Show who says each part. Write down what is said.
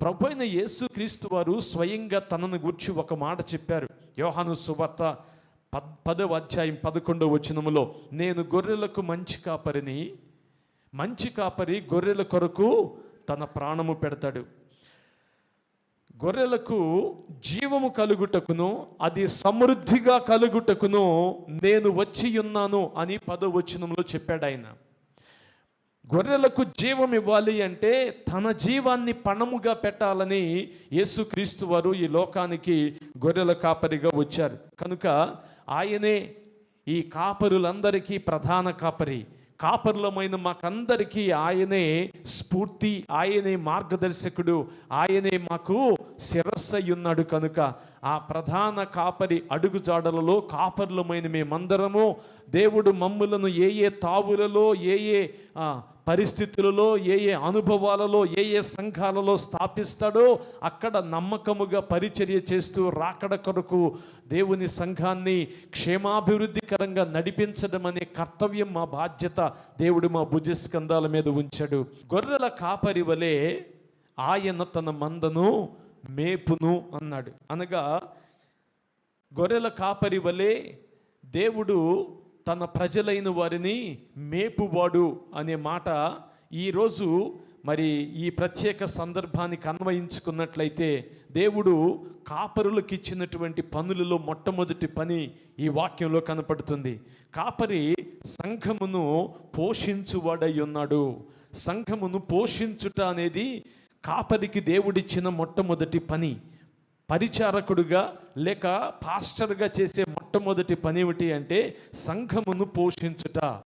Speaker 1: ప్రభు అయిన యేసుక్రీస్తు వారు స్వయంగా తనను గుర్చి ఒక మాట చెప్పారు. యోహాను సువార్త పద్ పదవ అధ్యాయం పదకొండవ వచనములో నేను గొర్రెలకు మంచి కాపరిని మంచి కాపరి గొర్రెల కొరకు తన ప్రాణము పెడతాడు. గొర్రెలకు జీవము కలుగుటకును అది సమృద్ధిగా కలుగుటకును నేను వచ్చి ఉన్నాను అని పదవచనంలో చెప్పాడు ఆయన గొర్రెలకు జీవం ఇవ్వాలి అంటే తన జీవాన్ని పణముగా పెట్టాలని యేసుక్రీస్తు వారు ఈ లోకానికి గొర్రెల కాపరిగా వచ్చారు. కనుక ఆయనే ఈ కాపరులందరికీ ప్రధాన కాపరి. కాపరులమైన మాకందరికీ ఆయనే స్ఫూర్తి ఆయనే మార్గదర్శకుడు ఆయనే మాకు శిరస్సయ్యున్నాడు కనుక. ఆ ప్రధాన కాపరి అడుగుజాడలలో కాపరులమైన మేమందరము దేవుడు మమ్ములను ఏ ఏ తావులలో ఏ ఏ పరిస్థితులలో ఏ ఏ అనుభవాలలో ఏ ఏ సంఘాలలో స్థాపిస్తాడో అక్కడ నమ్మకముగా పరిచర్య చేస్తూ రాకడ కొరకు దేవుని సంఘాన్ని క్షేమాభివృద్ధికరంగా నడిపించడం అనే కర్తవ్యం మా బాధ్యత. దేవుడు మా భుజస్కంధాల మీద ఉంచాడు. గొర్రెల కాపరి వలె ఆయన తన మందను మేపును అన్నాడు. అనగా గొర్రెల కాపరి వలె దేవుడు తన ప్రజలైన వారిని మేపువాడు అనే మాట ఈరోజు మరి ఈ ప్రత్యేక సందర్భానికి అన్వయించుకున్నట్లయితే దేవుడు కాపరులకు ఇచ్చినటువంటి పనులలో మొట్టమొదటి పని ఈ వాక్యంలో కనపడుతుంది. కాపరి సంఘమును పోషించువాడై ఉన్నాడు. సంఘమును పోషించుట అనేది కాపరికి దేవుడిచ్చిన మొట్టమొదటి పని. పరిచారకుడుగా లేక పాస్టర్గా చేసే మొట్టమొదటి పని ఏమిటి అంటే సంఘమును పోషించుట.